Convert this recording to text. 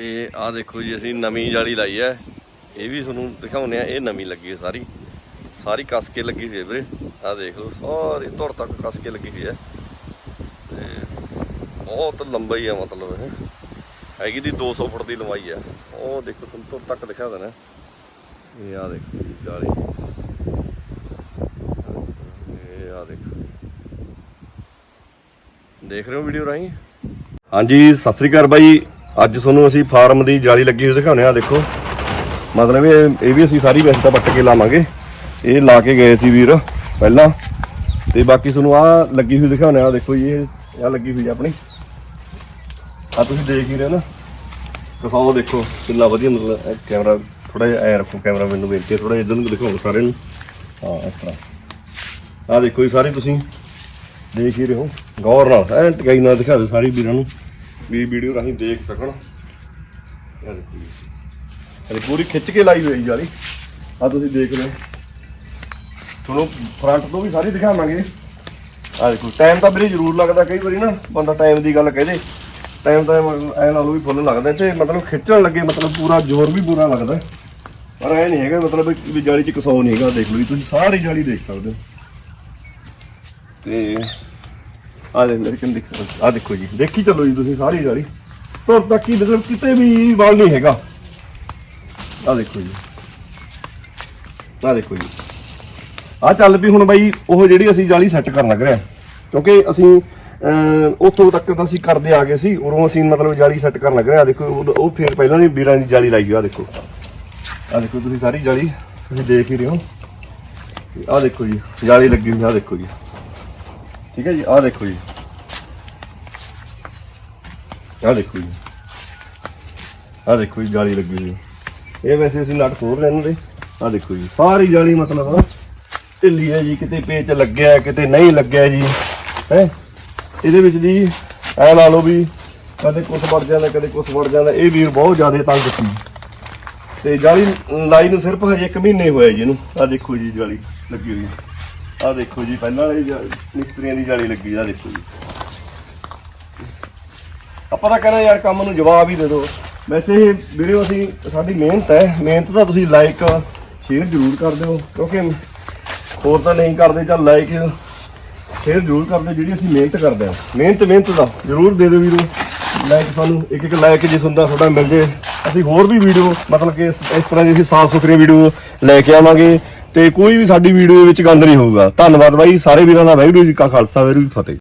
ਤੇ ਆਹ ਦੇਖੋ ਜੀ, ਅਸੀਂ ਨਵੀਂ ਜਾਲੀ ਲਾਈ ਹੈ। ਇਹ ਵੀ ਤੁਹਾਨੂੰ ਦਿਖਾਉਂਦੇ ਆ ਇਹ ਨਵੀਂ ਲੱਗੀ ਹੈ ਸਾਰੀ। ਸਾਰੀ ਕੱਸ ਕੇ ਲੱਗੀ ਹੋਈ ਹੈ ਵੀਰੇ। ਆਹ ਦੇਖ ਲਓ, ਸਾਰੀ ਧੁਰ ਤੱਕ ਕੱਸ ਕੇ ਲੱਗੀ ਹੋਈ ਹੈ। ਤੇ ਬਹੁਤ ਲੰਬਾਈ ਹੈ ਮਤਲਬ ਇਹ। ਹੈਗੀ ਦੀ 200 ਫੁੱਟ ਦੀ ਲੰਬਾਈ ਹੈ। ਉਹ ਦੇਖੋ, ਤੁਹਾਨੂੰ ਧੁਰ ਤੱਕ ਦਿਖਾ ਦੇਣਾ। ਇਹ ਆਹ ਦੇਖੋ ਜੀ, ਜਾਲੀ। ਇਹ ਆਹ ਦੇਖੋ। ਦੇਖ ਰਹੇ ਹੋ ਵੀਡੀਓ ਰਾਹੀਂ? ਹਾਂਜੀ, ਸਤਿ ਸ੍ਰੀ ਅਕਾਲ ਬਾਈ। ਅੱਜ ਤੁਹਾਨੂੰ ਅਸੀਂ ਫਾਰਮ ਦੀ ਜਾਲੀ ਲੱਗੀ ਹੋਈ ਦਿਖਾਉਣੇ ਆ ਦੇਖੋ। ਮਤਲਬ ਇਹ ਇਹ ਵੀ ਅਸੀਂ ਸਾਰੀ ਵੈਸੇ ਤਾਂ ਪੱਟ ਕੇ ਲਾਵਾਂਗੇ। ਇਹ ਲਾ ਕੇ ਗਏ ਸੀ ਵੀਰ ਪਹਿਲਾਂ। ਤੇ ਬਾਕੀ ਤੁਹਾਨੂੰ ਆ ਲੱਗੀ ਹੋਈ ਦਿਖਾਉਣੇ ਆ ਦੇਖੋ ਜੀ, ਇਹ ਆ ਲੱਗੀ ਹੋਈ ਆਪਣੀ। ਆ ਤੁਸੀਂ ਦੇਖ ਹੀ ਰਹੇ ਹੋ ਨਾ। ਕਸਾਓ ਦੇਖੋ, ਕਿੰਨਾ ਵਧੀਆ ਮਤਲਬ ਕੈਮਰਾ ਥੋੜਾ ਜਿਹਾ ਐ ਰੱਖੋ ਕੈਮਰਾ, ਮੈਨੂੰ ਵੇਖ ਕੇ ਥੋੜਾ ਜਿਹਾ ਇਧਰ ਨੂੰ ਦਿਖਾਓ ਸਾਰੇ ਨੂੰ। ਹਾਂ, ਇਸ ਤਰ੍ਹਾਂ। ਆ ਦੇਖੋ ਜੀ, ਸਾਰੇ ਤੁਸੀਂ ਦੇਖ ਹੀ ਰਹੇ ਹੋ। ਗੌਰ ਨਾਲ, ਐ ਟਕਾਈ ਨਾਲ ਦਿਖਾ ਦਿਓ ਸਾਰੇ ਵੀਰਾਂ ਨੂੰ। ਵੀ ਵੀਡੀਓ ਰਾਹੀਂ ਦੇਖ ਸਕਣ। ਇਹ ਦੇਖੋ ਜੀ। ਇਹ ਪੂਰੀ ਖਿੱਚ ਕੇ ਲਾਈ ਹੋਈ ਜਾਲੀ ਆ ਤੁਸੀਂ ਦੇਖ ਲਓ। ਤੁਹਾਨੂੰ ਫਰੰਟ ਤੋਂ ਵੀ ਸਾਰੀ ਦਿਖਾਵਾਂਗੇ। ਆ ਦੇਖੋ ਟਾਈਮ ਤਾਂ ਵੀਰੇ ਜ਼ਰੂਰ ਲੱਗਦਾ ਕਈ ਵਾਰੀ ਨਾ, ਬੰਦਾ ਟਾਈਮ ਦੀ ਗੱਲ ਕਹਦੇ ਟਾਈਮ ਤਾਂ ਐ ਲਾ ਲਓ ਵੀ ਫੁੱਲ ਲੱਗਦਾ। ਤੇ ਮਤਲਬ ਖਿੱਚਣ ਲੱਗੇ, ਮਤਲਬ ਪੂਰਾ ਜ਼ੋਰ ਵੀ ਪੂਰਾ ਲੱਗਦਾ। ਪਰ ਐ ਨਹੀਂ ਹੈਗਾ, ਮਤਲਬ ਵੀ ਜਾਲੀ 'ਚ ਕਸੌ ਨਹੀਂ ਹੈਗਾ ਦੇਖ ਲਓ ਜੀ, ਤੁਸੀਂ ਸਾਰੀ ਜਾਲੀ ਦੇਖ ਸਕਦੇ ਹੋ। ਤੇ ਆ ਦੇ ਮੇਰੇ ਕੰਨ ਦੇਖੋ ਆ ਦੇਖੋ ਜੀ, ਦੇਖੀ ਚੱਲੋ ਜੀ ਤੁਸੀਂ ਸਾਰੀ ਜਾਲੀ ਤੁਰ ਤੱਕ ਹੀ ਮਤਲਬ ਕਿਤੇ ਵੀ ਵਾਲ ਨਹੀਂ ਹੈਗਾ। ਆ ਦੇਖੋ ਜੀ। ਆ ਦੇਖੋ ਜੀ। ਆ ਚੱਲ ਵੀ ਹੁਣ ਬਾਈ, ਉਹ ਜਿਹੜੀ ਅਸੀਂ ਜਾਲੀ ਸੈੱਟ ਕਰਨ ਲੱਗ ਰਹੇ ਹਾਂ। ਕਿਉਂਕਿ ਅਸੀਂ ਉੱਥੋਂ ਤੱਕ ਤਾਂ ਅਸੀਂ ਕਰਦੇ ਆ ਗਏ ਸੀ, ਉਰੋਂ ਅਸੀਂ ਮਤਲਬ ਜਾਲੀ ਸੈੱਟ ਕਰਨ ਲੱਗ ਰਹੇ ਆ ਦੇਖੋ, ਉਹ ਉਹ ਫਿਰ ਪਹਿਲਾਂ ਦੀ ਵੀਰਾਂ ਦੀ ਜਾਲੀ ਲਾਈ ਆ ਦੇਖੋ। ਆ ਦੇਖੋ ਤੁਸੀਂ ਸਾਰੀ ਜਾਲੀ, ਤੁਸੀਂ ਦੇਖ ਹੀ ਰਹੇ ਹੋ। ਆ ਦੇਖੋ ਜੀ, ਜਾਲੀ ਲੱਗੀ ਹੋਈ ਆ ਦੇਖੋ ਜੀ। ਠੀਕ ਹੈ ਜੀ, ਆਹ ਦੇਖੋ ਜੀ। ਆਹ ਦੇਖੋ ਜੀ। ਆ ਦੇਖੋ ਜੀ, ਜਾਲੀ ਲੱਗੀ ਹੋਈ। ਇਹ ਵੈਸੇ ਅਸੀਂ ਨਟ ਖੋਲ ਰਹੇ ਇਹਨਾਂ ਦੇ। ਆ ਦੇਖੋ ਜੀ, ਸਾਰੀ ਜਾਲੀ ਮਤਲਬ ਢਿੱਲੀ ਹੈ ਜੀ, ਕਿਤੇ ਪੇਚ ਲੱਗਿਆ, ਕਿਤੇ ਨਹੀਂ ਲੱਗਿਆ ਜੀ। ਹੈ? ਇਹਦੇ ਵਿੱਚ ਜੀ, ਐ ਲਾ ਲਓ ਵੀ ਕਦੇ ਕੁਛ ਵੜ ਜਾਂਦਾ, ਕਦੇ ਕੁਛ ਵੜ ਜਾਂਦਾ। ਇਹ ਵੀਰ ਬਹੁਤ ਜ਼ਿਆਦਾ ਤੰਗ ਸੀ। ਤੇ ਜਾਲੀ ਲਾਈ ਨੂੰ ਸਿਰਫ ਹਜੇ 1 ਮਹੀਨੇ ਹੋਇਆ ਜੀ ਇਹਨੂੰ। ਆਹ ਦੇਖੋ ਜੀ, ਜਾਲੀ ਲੱਗੀ ਹੋਈ। ਹੈ ਆ ਦੇਖੋ ਜੀ, ਪਹਿਲਾਂ ਵਾਲੀ ਮਿਸਤਰੀਆਂ ਦੀ ਜਾਲੀ ਲੱਗੀ ਆ, ਦੇਖੋ ਜੀ। ਆਪਾਂ ਤਾਂ ਕਹਿੰਦੇ ਯਾਰ ਕੰਮ ਨੂੰ ਜਵਾਬ ਹੀ ਦੇ ਦਿਓ। ਵੈਸੇ ਇਹ ਵੀਡੀਓ ਅਸੀਂ ਸਾਡੀ ਮਿਹਨਤ ਹੈ। ਮਿਹਨਤ ਤਾਂ ਤੁਸੀਂ ਲਾਈਕ ਸ਼ੇਅਰ ਜ਼ਰੂਰ ਕਰ ਦਿਓ, ਕਿਉਂਕਿ ਹੋਰ ਤਾਂ ਨਹੀਂ ਕਰਦੇ, ਚੱਲ ਲਾਈਕ ਸ਼ੇਅਰ ਜ਼ਰੂਰ ਕਰ ਦਿਓ, ਜਿਹੜੀ ਅਸੀਂ ਮਿਹਨਤ ਕਰਦੇ ਹਾਂ ਮਿਹਨਤ ਮਿਹਨਤ ਦਾ ਜ਼ਰੂਰ ਦੇ ਦਿਓ ਵੀਰੋ। ਲਾਈਕ ਸਾਨੂੰ ਇੱਕ ਇੱਕ ਲਾਈਕ ਜੇ ਹੁੰਦਾ ਤੁਹਾਡਾ ਮਿਲ ਜੇ। ਅਸੀਂ ਹੋਰ ਵੀ ਵੀਡੀਓ ਮਤਲਬ ਕਿ ਇਸ ਤਰ੍ਹਾਂ ਦੀ ਅਸੀਂ ਸਾਫ਼ ਸੁਥਰੀ ਵੀਡੀਓ ਲੈ ਕੇ ਆਵਾਂਗੇ। ਤੇ ਕੋਈ ਵੀ ਸਾਡੀ ਵੀਡੀਓ ਵਿੱਚ ਗੰਦ ਨਹੀਂ ਹੋਊਗਾ। ਧੰਨਵਾਦ ਬਾਈ, ਸਾਰੇ ਵੀਰਾਂ ਦਾ ਵਾਹਿਗੁਰੂ ਜੀ ਕਾ ਖਾਲਸਾ, ਵਾਹਿਗੁਰੂ ਜੀ ਕੀ ਫਤਿਹ।